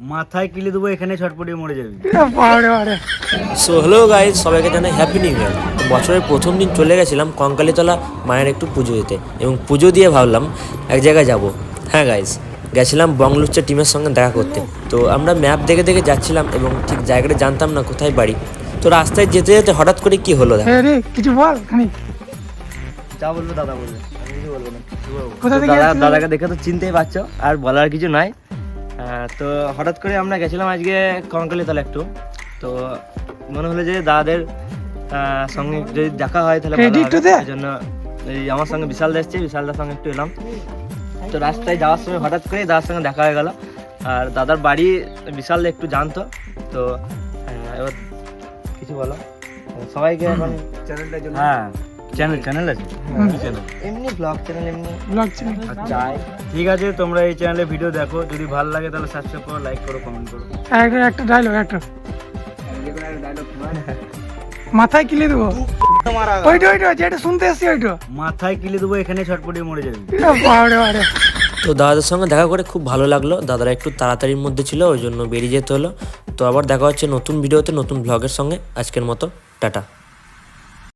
মাথায় কিলে দেবো এখানে ছটপটিয়ে মরে যাবি। সো হ্যালো গাইজ সবাইকে জানাই হ্যাপি নিউ ইয়ার বছরের প্রথম দিন চলে গেছিলাম কঙ্কালীতলা মায়ের একটু পুজো দিতে এবং পুজো দিয়ে ভাবলাম এক জায়গায় যাব। হ্যাঁ গাইজ গেছিলাম বংলুচ্চা টিমের সঙ্গে দেখা করতে। তো আমরা ম্যাপ দেখে দেখে যাচ্ছিলাম এবং ঠিক জায়গাটা জানতাম না কোথায় বাড়ি। তো রাস্তায় যেতে যেতে হঠাৎ করে কি হলো কিছু বল যা বলব দাদা বলবে। আমি কিছু না। দাদা দাদাকে দেখে তো চিনতেই পারছ আর বলার কিছু নাই। তো হঠাৎ করে আমরা গেছিলাম আজকে কঙ্কালীতলা একটু। তো মনে হলো যে দাদাদের সঙ্গে যদি দেখা হয় তাহলে জন্য এই আমার সঙ্গে বিশাল দা এসছে বিশালদার সঙ্গে একটু এলাম। তো রাস্তায় যাওয়ার সময় হঠাৎ করে দাদার সঙ্গে দেখা হয়ে গেল। আর দাদার বাড়ি বিশাল একটু জানতো। তো এবার কিছু বলো। সবাইকে এখন চ্যানেলটার জন্য। হ্যাঁ। চ্যানেল চ্যানেল আছে? এমনি ব্লগ চ্যানেল এমনি ব্লগ ছিল আচ্ছা। ঠিক আছে তোমরা এই চ্যানেলে ভিডিও দেখো। যদি ভালো লাগে তাহলে সাবস্ক্রাইব করো লাইক করো কমেন্ট করো। একটা একটা ডায়লগ একটা। মাথায় কিলে দেবো? ওইটা ওইটা যেটা শুনতে এসছি ওইটা। মাথায় কিলে দেবো এখানে ছটপটিয়ে মরে যাবি। তো দাদাদের সঙ্গে দেখা করে খুব ভালো লাগল। দাদারা একটু তাড়াতাড়ির মধ্যে ছিল ওই জন্য বেরিয়ে যেতে হলো। তো আবার দেখা হচ্ছে নতুন ভিডিওতে নতুন ব্লগের সঙ্গে। আজকের মতো টাটা।